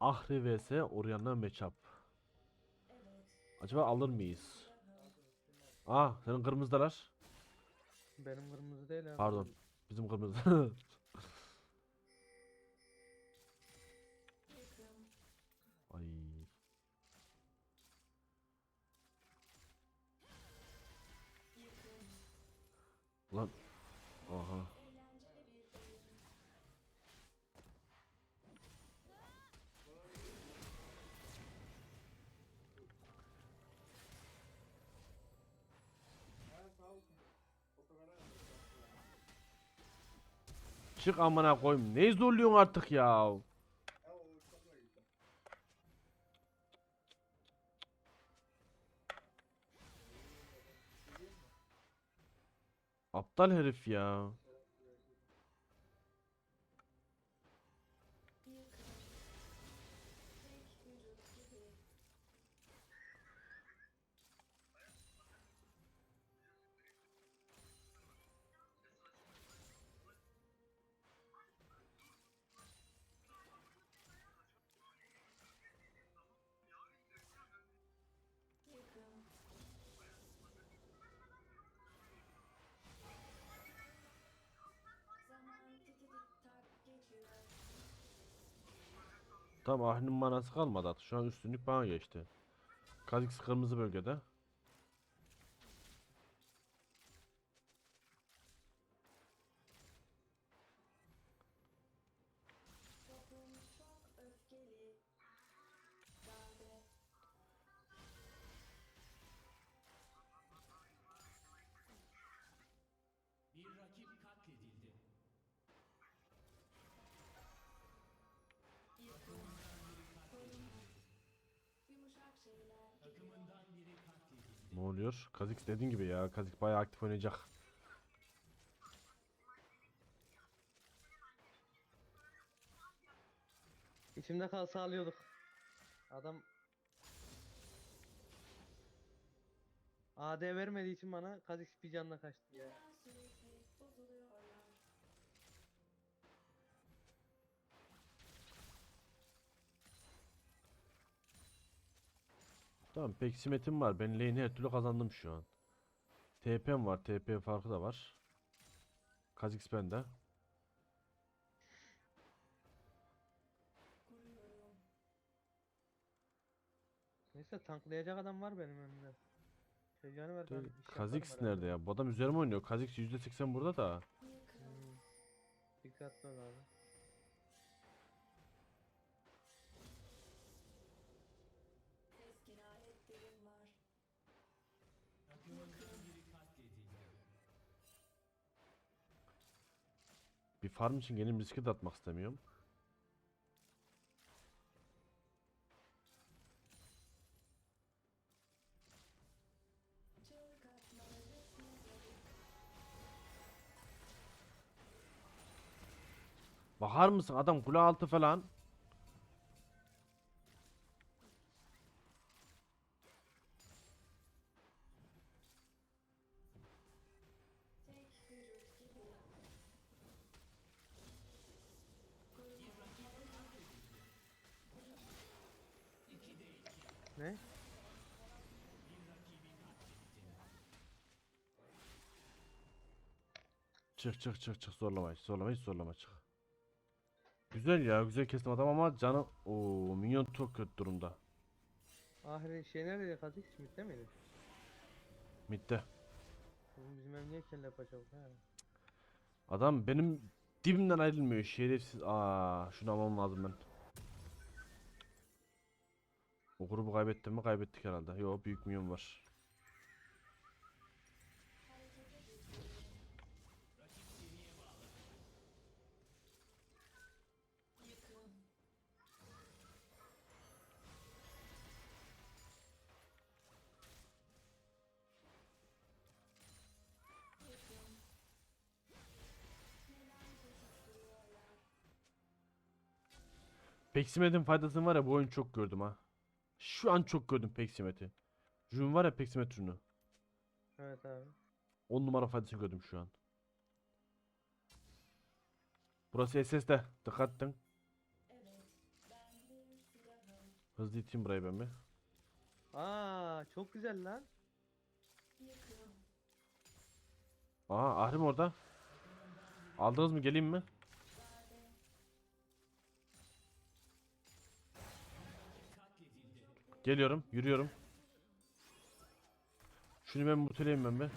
Ahri vs Orianna matchup. Acaba alır mıyız? Aa senin kırmızıdalar. Benim kırmızı değil abi. Pardon. Bizim kırmızı. Ay. Lan. Çık amına koyayım. Neyi zorluyorsun artık ya? Aptal herif ya. Tamam Ahri'nin manası kalmadı artık. Şu an üstünlük bana geçti. Kha'Zix kırmızı bölgede. Ne oluyor? Kha'Zix dediğin gibi ya. Kha'Zix bayağı aktif oynayacak. İçimde kalsa alıyorduk. Adam AD vermediği için bana Kha'Zix bir canla kaçtı ya. Tamam peksimetim var. Ben lane'i her türlü kazandım şu an. TP'm var. TP farkı da var. Kha'Zix bende. Neyse tanklayacak adam var benim önümde. Ver ben herhalde. nerede ya? Bu adam üzerime oynuyor. Kha'Zix %80 burada da. Hmm. Dikkatli ol abi. Farm için kendim riske de atmak istemiyorum. Bakar mısın adam kule altı falan. Ne? Çık çık çık çık zorlama hiç zorlama hiç zorlama çık. Güzel ya güzel kestim adam ama canı o minyon çok kötü durumda. Ahire şey nerede Kha'Zix? Mitte miydi? Midde. Oğlum bizim ev niye kelle paça oldu ha? Adam benim dibimden ayrılmıyor şerefsiz. Aa şunu almam lazım ben. O grubu kaybettim mi kaybettik herhalde. Yo büyük minyon var. Peksimet'in faydasını var ya bu oyun çok gördüm ha. Şu an çok gördüm Peksimet'i. Jun var ya Peksimet ürünü. Evet abi. 10 numara faydasını gördüm şu an. Burası SS'de. Dikkat edin. Hızlı iteyim burayı ben bir. Aa çok güzel lan. Aha Ahrim orada. Aldınız mı geleyim mi? Geliyorum, yürüyorum. Şunu ben muteleyim ben bir.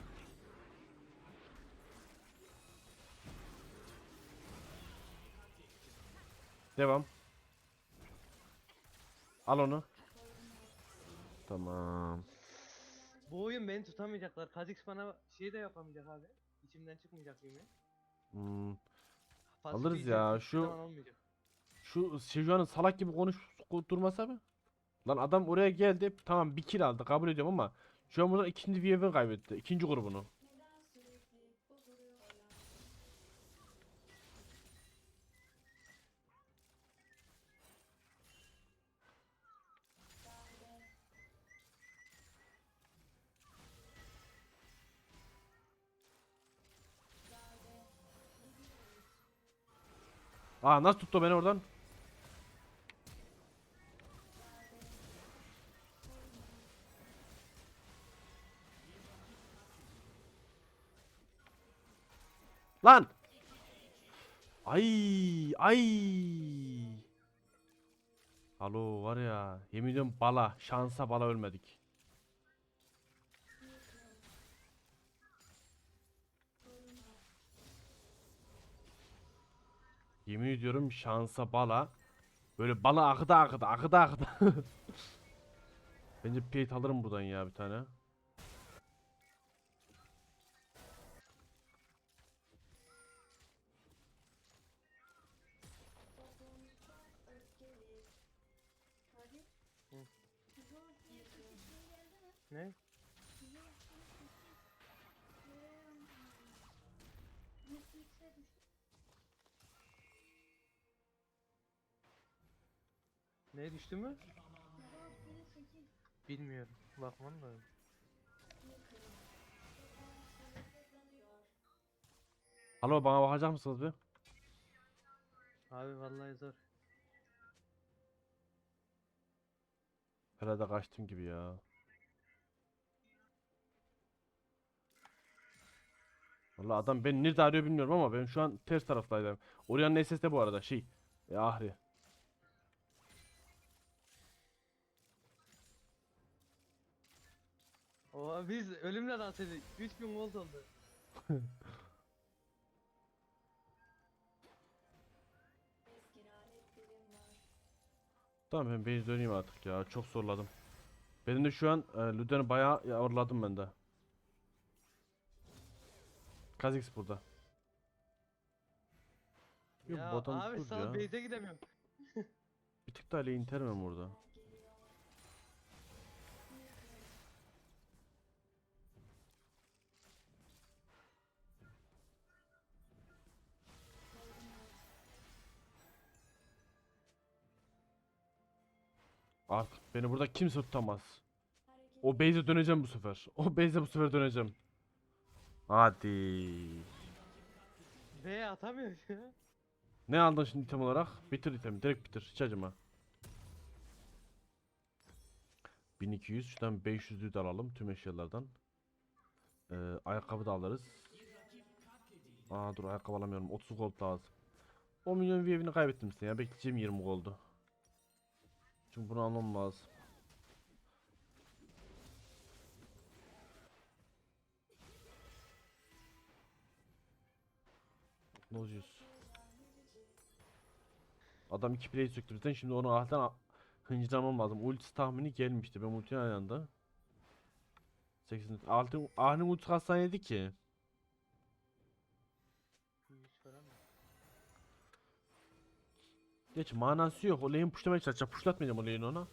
Devam. Al onu. Tamam. Bu oyun beni tutamayacaklar. Kha'Zix bana şey de yapamayacak abi. İçimden çıkmayacak yemin. Hmm. Pasif Alırız ya, şu-. Şu Sejuani salak gibi konuş durmasa mı? Lan adam oraya geldi. Tamam bir kill aldı kabul ediyorum ama şu an buradan ikinci VF'ini kaybetti. ikinci grubunu. Aa nasıl tuttu beni oradan? Lan! Ay ay. Alo var ya yemin ediyorum bala şansa bala ölmedik. Yemin ediyorum şansa bala böyle bala akıda akıda akıda akıda. Bence plate alırım buradan ya bir tane. Ne? Ne düştü mü? Bilmiyorum. Bakmam lazım. Alo bana bakacak mısınız bir? Abi vallahi zor. Herhalde kaçtım gibi ya. Valla adam beni nerede arıyor bilmiyorum ama ben şu an ters taraftaydım. Orion SS'de bu arada şey. E, Ahri. Oha biz ölümle dans edik. 3000 gold oldu. Tamam ben base döneyim artık ya. Çok zorladım. Benim de şu an e, Luden'i bayağı yorladım ben de. Kha'Zix burada. Yok, ya abi sağ ya. base'e gidemiyorum. Bir tık daha lane termem orada. Artık beni burada kimse tutamaz. O base'e döneceğim bu sefer. O base'e bu sefer döneceğim. Hadi. B atamıyor ya. Ne aldın şimdi item olarak? Bitir item. Direkt bitir. Hiç acıma. 1200. Şuradan 500'lüğü de alalım tüm eşyalardan. Ee, ayakkabı da alırız. Aa dur ayakkabı alamıyorum. 30 gold lazım. 10 milyon VIP'ini kaybettim sen ya. Bekleyeceğim 20 goldu. Çünkü bunu almam lazım. Nozius. Adam iki play söktü bizden. Şimdi onu ahten hıncılamam lazım. Ultisi tahmini gelmişti. Ben ultinin aynı anda. 8. Altın Ahri'nin ultisi kaç saniyeydi ki? Geç manası yok. O lane pushlamaya çalışacak. Pushlatmayacağım o lane'i ona.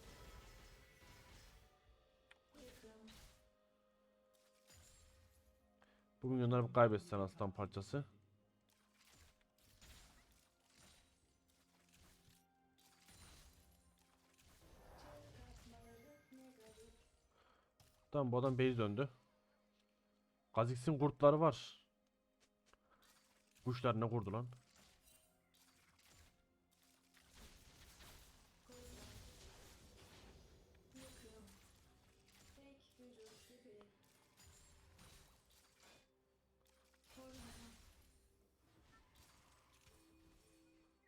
Bu milyonları bir kaybetsen aslan parçası. Tamam bu adam base döndü. Kazix'in kurtları var. Kuşlar ne kurdu lan?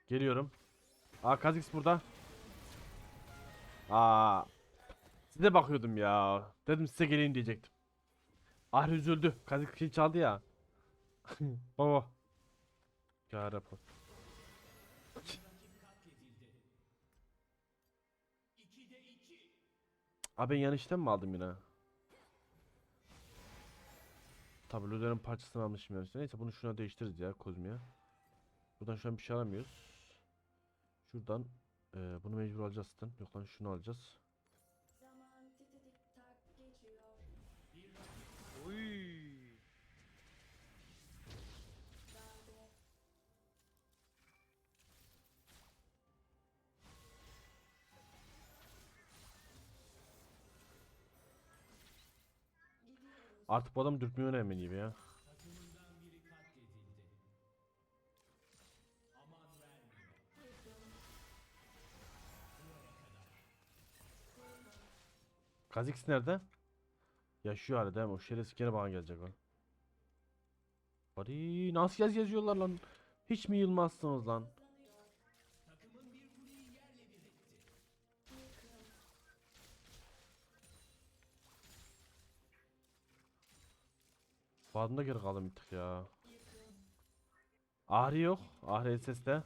Geliyorum. Aa Kazix burada. Aa Size bakıyordum ya. Dedim size geleyim diyecektim. Ahri üzüldü. Kha'Zix kill çaldı ya. Baba. Ya rapor. Abi ben yan işten mi aldım yine? Tabi Luder'in parçasını almışım yani. Neyse bunu şuna değiştiririz ya Kozmi'ye. Buradan şu an bir şey alamıyoruz. Şuradan eee, bunu mecbur alacağız zaten. Yok lan şunu alacağız. Artık bu adam dürtmeyi önemli gibi ya. Kha'Zix nerede? Yaşıyor hala değil mi? O şerefsiz gene bana gelecek o. Hadi nasıl yaz yazıyorlar lan? Hiç mi yılmazsınız lan? Badımda geri kaldım bir tık ya. Ahri yok. Ahri SS'de.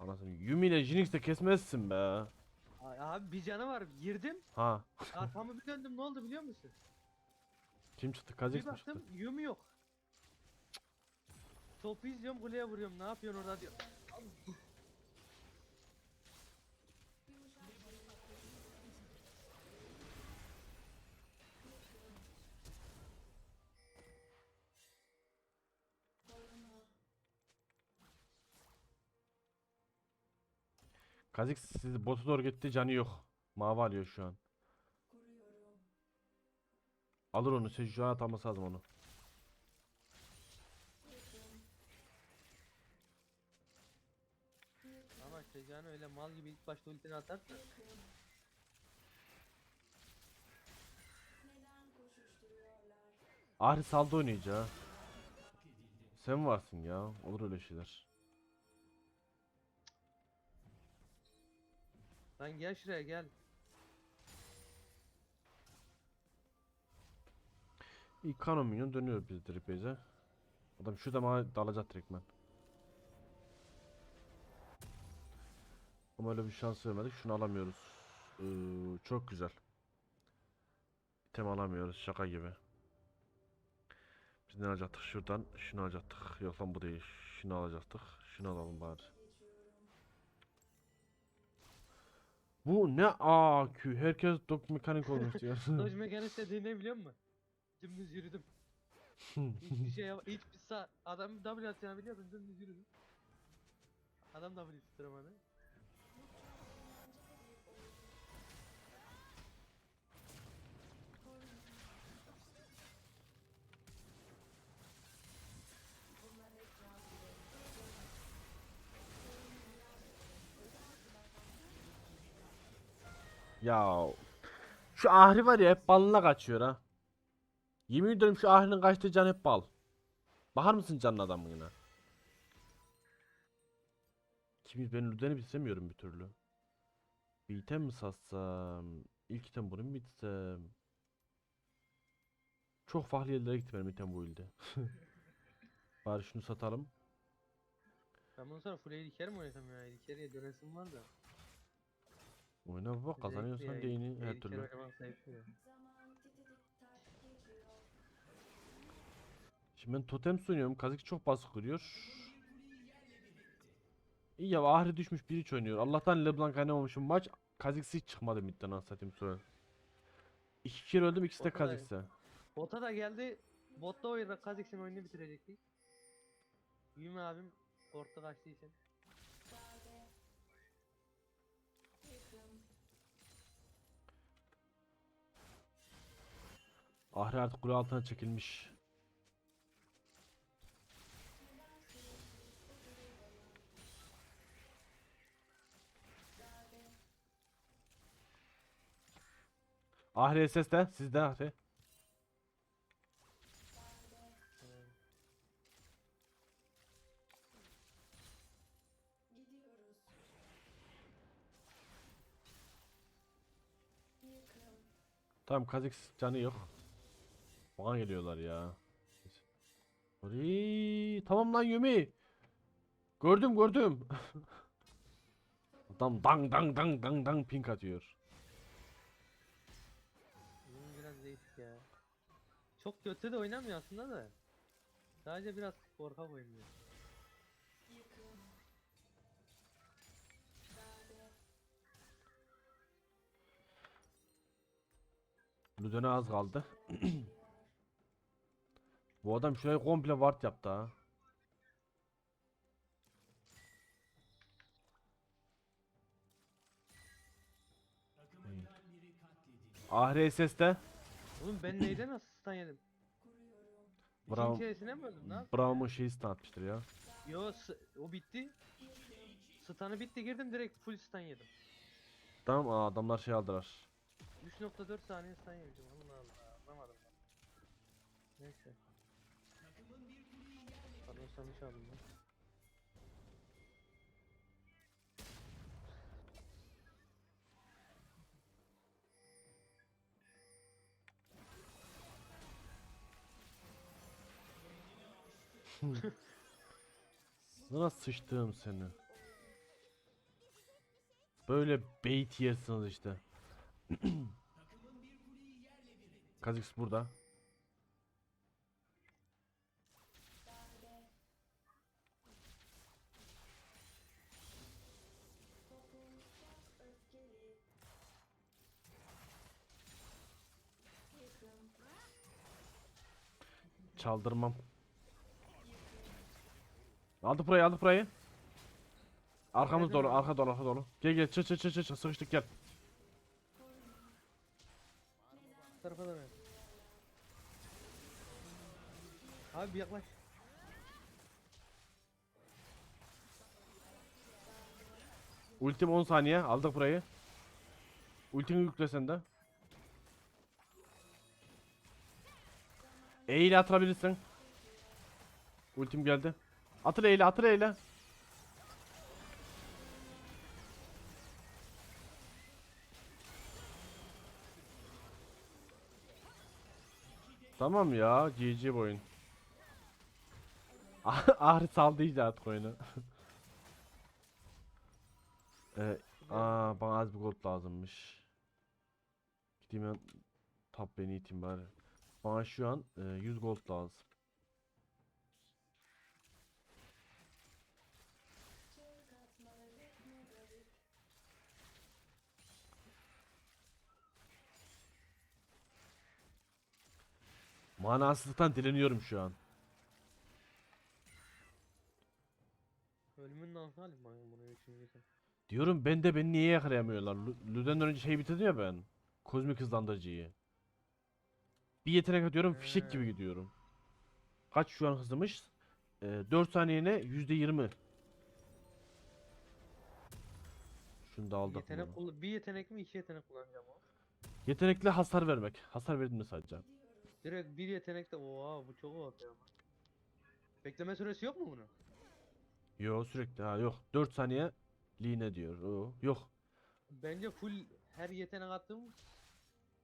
Anasını Yumi ile Jinx de kesmezsin be. Ay, Abi bir canı var. Girdim. Ha. Arkamı bir döndüm. Ne oldu biliyor musun? Kim çıktı? Bir Kha'Zix mi çıktı? Yumi yok. Topu izliyorum kuleye vuruyorum. Ne yapıyorsun orada diyor. Kha'Zix sizi bota doğru gitti canı yok. Mavi alıyor şu an. Alır onu. Sejuani ataması lazım onu. Ama Sejani öyle mal gibi ilk başta ultini atarsa. Ahri saldı oynayacağı. Sen varsın ya. Olur öyle şeyler. Lan gel şuraya gel. İlk kanon minyon dönüyor biz direkt. Adam şurada bana dalacak direkt ben. Ama öyle bir şans vermedik. Şunu alamıyoruz. Ee, çok güzel. İtem alamıyoruz şaka gibi. Biz ne alacaktık şuradan? Şunu alacaktık. Yok lan bu değil. Şunu alacaktık. Şunu alalım bari. Bu ne AQ? Herkes dok mekanik olmuş diyor. Dodge Mechanics dediği ne biliyor musun? Dümdüz yürüdüm. Hiçbir şey yap hiçbir sağ adam W atacağını biliyordum dümdüz yürüdüm. Adam W tutturamadı. Ya şu Ahri var ya hep balına kaçıyor ha. Yemin ediyorum şu Ahri'nin kaçtığı can hep bal. Bakar mısın canın adamın yine? Kimi ben Luden'i istemiyorum bir türlü. Bir item mi satsam? İlk item bunu mu bitsem? Çok farklı yerlere gitti benim item bu ilde. Bari şunu satalım. Ben bundan sonra full carry mi oynasam ya? Carry'e dönesim var da. Oyna Zevkli kazanıyorsan değini her türlü. Şimdi ben totem sunuyorum. Kazik çok baskı kuruyor. İyi ya Ahri düşmüş bir hiç oynuyor. Allah'tan LeBlanc oynamamışım maç. Kazik hiç çıkmadı midden anlatayım sonra. İki kere öldüm ikisi de Kazik'se. Bota da geldi. Botta oyunda Kha'Zix'in oyununu bitirecektik. Yumi abim korktu kaçtığı için. Ahri artık kule altına çekilmiş. Ahri ses de sizde Ahri. Tamam Kazix canı yok. Bana geliyorlar ya. Ori, tamam lan Yumi. Gördüm gördüm. Adam dang dang dang dang dang pink atıyor. Bunun biraz değişik ya. Çok kötü de oynamıyor aslında da. Sadece biraz korkak oynuyor. Lüdene az kaldı. Bu adam şurayı komple ward yaptı ha. Ahri SS'de. Oğlum ben neyden nasıl stun yedim? Bravo. İkinci esine mi öldüm lan? Bravo'nun şeyi stun atmıştır ya. Yo o bitti. Stun'ı bitti girdim direkt full stun yedim. Tamam aa, adamlar şey aldılar. 3.4 saniye stun yedim. Allah Allah anlamadım ben. Neyse. Stun çaldım ben. Sana sıçtığım seni. Böyle bait yersiniz işte. Kazix burada. Çaldırmam. Aldık burayı aldık burayı. Arkamız dolu aldın? arka dolu arka dolu. Gel gel çık çık çık çık çık, sıkıştık gel. Bu tarafa da ver. Abi bir yaklaş. Ultim 10 saniye aldık burayı. Ultini yükle sen de. E ile atabilirsin. Ultim geldi. Atır eyle atır eyle. Tamam ya GG bu oyun. Ahri saldı iyice artık oyunu. Ee, aa bana az bir gold lazımmış. Gideyim ben top beni iteyim bari. Bana şu an e, 100 gold lazım. Manasızlıktan dileniyorum şu an. Ölümün halim ben bunu üçüncü sen. Diyorum ben de beni niye yakalayamıyorlar? Lü- Lüden'den önce şey bitirdim ya ben. Kozmik hızlandırıcıyı. Bir yetenek atıyorum fişek gibi gidiyorum. Kaç şu an hızımız? Ee, 4 saniyene %20. Şunu da aldık. Yetenek kullan- bir yetenek mi iki yetenek kullanacağım o. Yetenekli hasar vermek. Hasar verdim mi sadece? Direkt bir yetenekte oha bu çok ama. Bekleme süresi yok mu bunun? Yo sürekli ha yok. 4 saniye line diyor. O yok. Bence full her yetenek attığım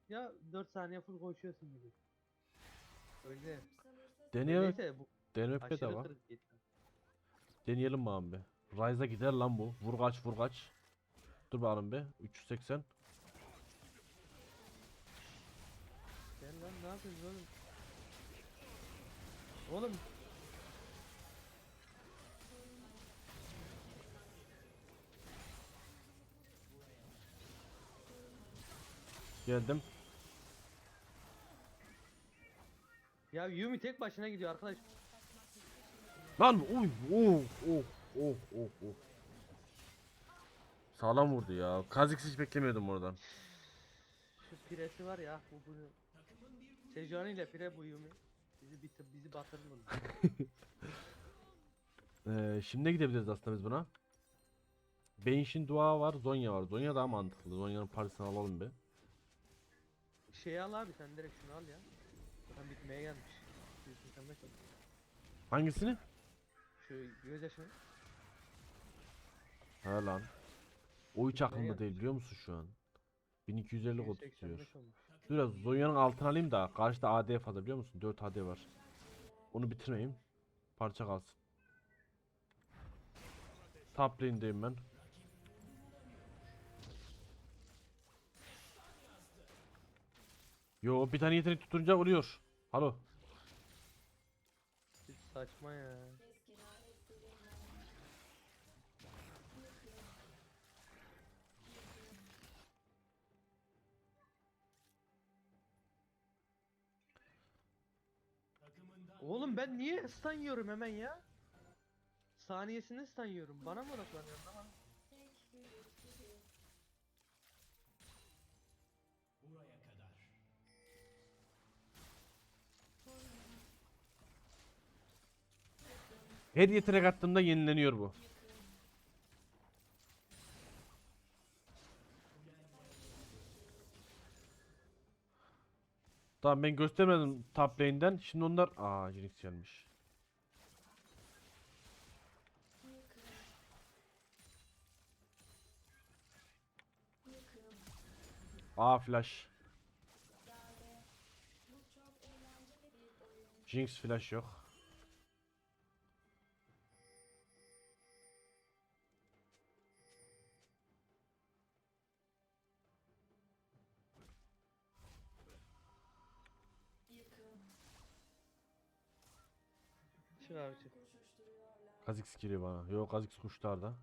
ya 4 saniye full koşuyorsun gibi. Öyle. Deneyelim. Neyse bu aşırı bedava. kırık yetenek. Deneyelim mi abi? Ryze'a gider lan bu. Vur kaç vur kaç. Dur bakalım be. 380. Gel lan ne yapıyorsun oğlum? Oğlum Geldim. Ya Yumi tek başına gidiyor arkadaş. Lan uy oh oh oh oh oh. Sağlam vurdu ya. Kazix hiç beklemiyordum oradan. Şu piresi var ya bu bunu. Sejuani ile pire bu Yumi. Bizi bitir, bizi batırdı bunu. Ee, şimdi gidebiliriz aslında biz buna. Benşin dua var, Zonya var. Zonya daha mantıklı. Zonya'nın parasını alalım bir. Şey al abi sen direkt şunu al ya. Zaten bitmeye gelmiş. 185 oldu. Hangisini? Şu gözyaşını. Ha lan. O hiç aklımda değil biliyor musun şu an? 1250 kod 185 tutuyor. olmuş. Biraz Zonya'nın altına alayım da karşıda AD fazla biliyor musun? 4 AD var. Onu bitirmeyeyim. Parça kalsın. Top lane'deyim ben. Yo bir tane yetenek tutunca oluyor. Alo. Hiç saçma ya. Oğlum ben niye stun yiyorum hemen ya? Saniyesinde stun yiyorum. Bana mı odaklanıyorsun lan? Her yetenek attığımda yenileniyor bu. Tamam ben göstermedim top lane'den. Şimdi onlar aa Jinx gelmiş. Aa flash. Jinx flash yok. Çık abi. Koşuşturuyorlar. Kha'Zix geliyor bana. Yok Kha'Zix kuşlarda.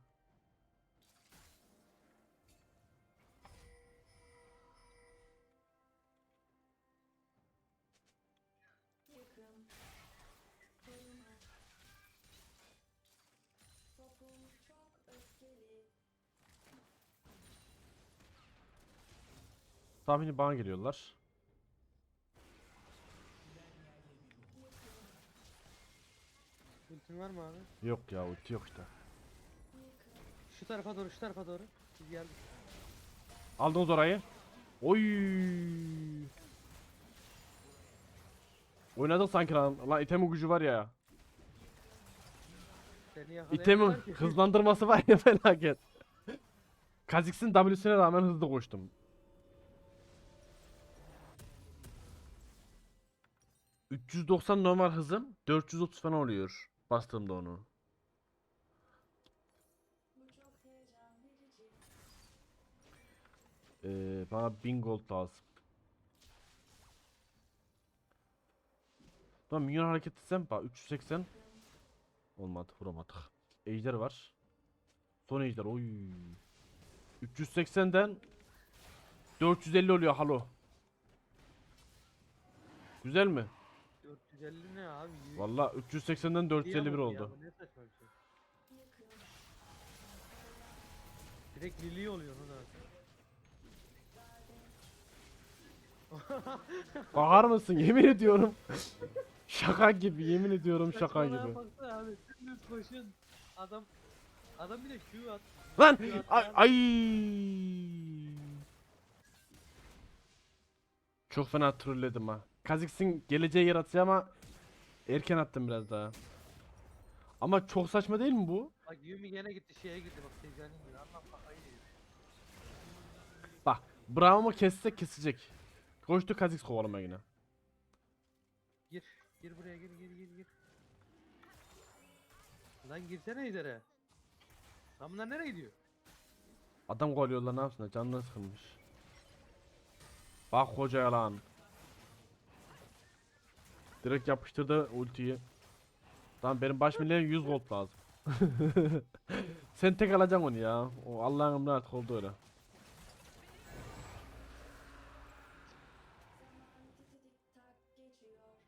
Tahmini bana geliyorlar. Ultin var mı abi? Yok ya ulti yok işte. Şu tarafa doğru şu tarafa doğru. Biz geldik. Aldınız orayı. Oy. Oynadık sanki lan. Lan itemin gücü var ya. Seni İtemin yakalayamıyorlar ki. hızlandırması var ya felaket. Kha'Zix'in W'sine rağmen hızlı koştum. ...390 normal hızım... ...430 falan oluyor... ...bastığımda onu. Ee, bana 1000 gold lazım. Tamam minyon hareket etsem bak 380 olmadı vuramadık. Ejder var. Son ejder oy. 380'den 450 oluyor halo. Güzel mi? 450 ne abi? Valla 380'den 451 Liliye bak ya, oldu. bu Ne saçma bir şey. Direkt Lili oluyor o da. Bakar mısın? Yemin ediyorum. şaka gibi yemin ediyorum şaka gibi. baksana abi. Dümdüz koşun. Adam adam bir de Q at. Lan Q at ay, ay. Çok fena trolledim ha. Kha'Zix'in geleceği yaratıyor ama erken attım biraz daha. Ama çok saçma değil mi bu? Bak Yumi gene gitti şeye gitti bak Sejani gibi. Allah kafayı yedi. Bak Braum'u kesse kesecek. Koştu Kha'Zix kovalama yine. Gir. Gir buraya gir gir gir gir. Lan girsene idare. Lan bunlar nereye gidiyor? Adam kovalıyorlar ne yapsınlar canına sıkılmış. Bak koca yalan. Direkt yapıştırdı ultiyi. Tamam benim baş milyona 100 gold lazım. Sen tek alacaksın onu ya. O Allah'ın emri artık oldu öyle.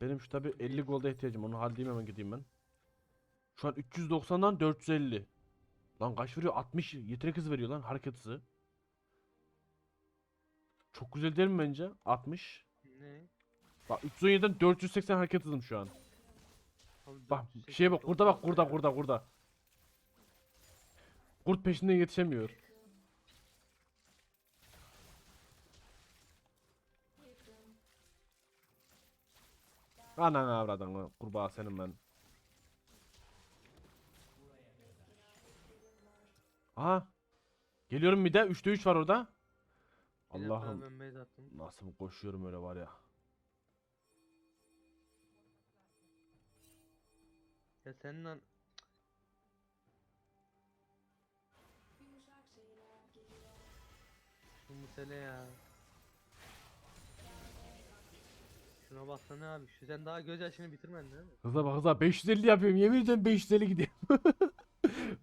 Benim şu tabi 50 golda ihtiyacım. Onu halledeyim hemen gideyim ben. Şu an 390'dan 450. Lan kaç veriyor? 60 yetenek hızı veriyor lan hareket hızı. Çok güzel değil mi bence? 60. Ne? Bak 317'den 480 hareket hızım şu an. Bak 480 şeye bak çok burada bak ya. burada burada. Kurt peşinden yetişemiyor. Anan avradın kurbağa senin ben. Aha. Geliyorum bir de 3'te 3 var orada. Allah'ım Ben base attım. nasıl koşuyorum öyle var ya. Ya senin geliyor. şu mesele ya. Şuna baksana abi. Şu sen daha göz yaşını bitirmedin değil mi? Hıza bak hıza 550 yapıyorum yemin ediyorum 550 gidiyor.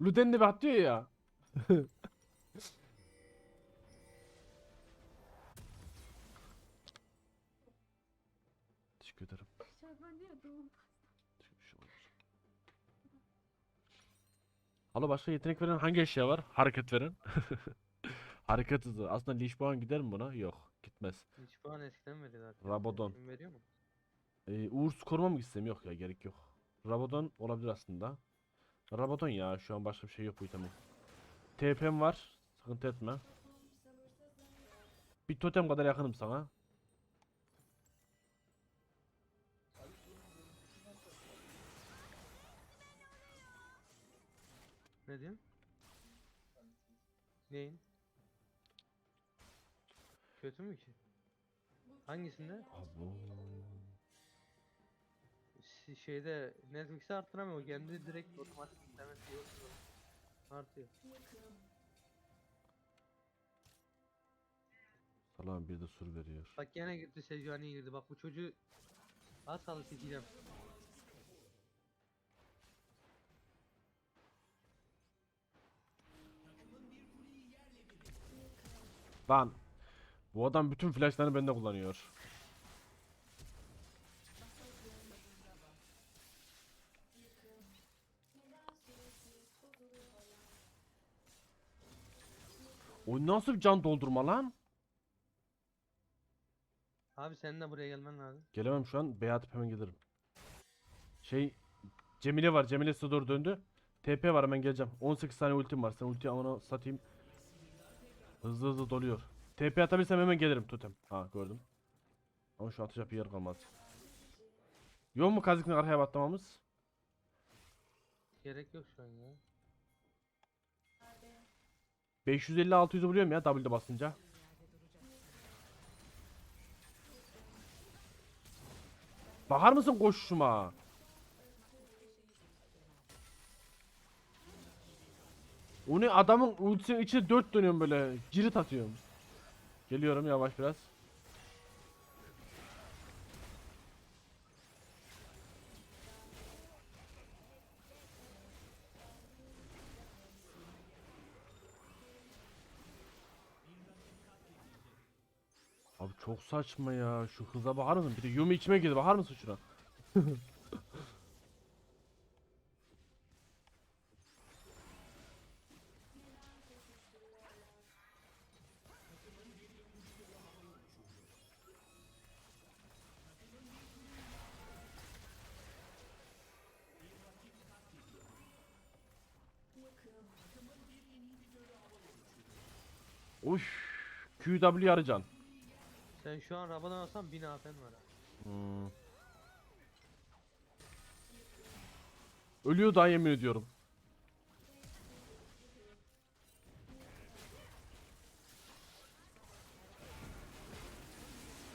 Luden de bir atıyor ya. Teşekkür ederim. Şu olur. Alo başka yetenek veren hangi eşya var? Hareket veren. Hareket hızı. Aslında Lich gider mi buna? Yok. Gitmez. Hiç puan eskiden veriyor zaten. Rabadon. Şimdi veriyor mu? Ee, uğursuz koruma mı gitsem? Yok ya gerek yok. Rabadon olabilir aslında. Rabadon ya şu an başka bir şey yok bu itemin. TP'm var. Sıkıntı etme. Bir totem kadar yakınım sana. Ne diyorsun? Neyin? Kötü mü ki? Hangisinde? Abo. Ş- şeyde Netflix'e arttıramıyor. Kendi direkt otomatik yüklemesi yok. Artıyor. Salam bir de sur veriyor. Bak gene girdi Sejuani girdi. Bak bu çocuğu az kaldı sikeceğim. Lan. Bu adam bütün flashlarını bende kullanıyor. O nasıl bir can doldurma lan? Abi senin de buraya gelmen lazım. Gelemem şu an. B atıp hemen gelirim. Şey Cemile var. Cemile doğru döndü. TP var hemen geleceğim. 18 tane ultim var. Sen ultiyi amına satayım. Hızlı hızlı doluyor. TP atabilsem hemen gelirim totem. Ha gördüm. Ama şu atacak bir yer kalmaz. Yok mu kazıkla arkaya batmamız? Gerek yok şu an ya. 550-600'ü buluyorum ya W'de basınca. Bakar mısın koşuşuma? O adamın ultisinin içine 4 dönüyorum böyle. Cirit atıyorum. Geliyorum yavaş biraz. Abi çok saçma ya. Şu hıza bakar mısın? Bir de Yumi içime girdi. Bakar mısın şuna? Uş. QW aracan. Sen şu an Rabadon alsan 1000 AP'n var ha. Hmm. Ölüyor daha yemin ediyorum.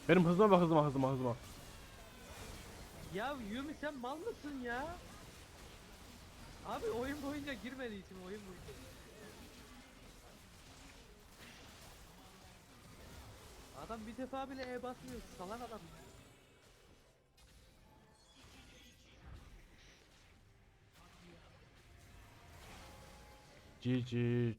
Benim hızıma bak hızıma hızıma hızıma. Ya Yumi sen mal mısın ya? Abi oyun boyunca girmediği için oyun boyunca. Adam bir defa bile E basmıyor. Salak adam. GG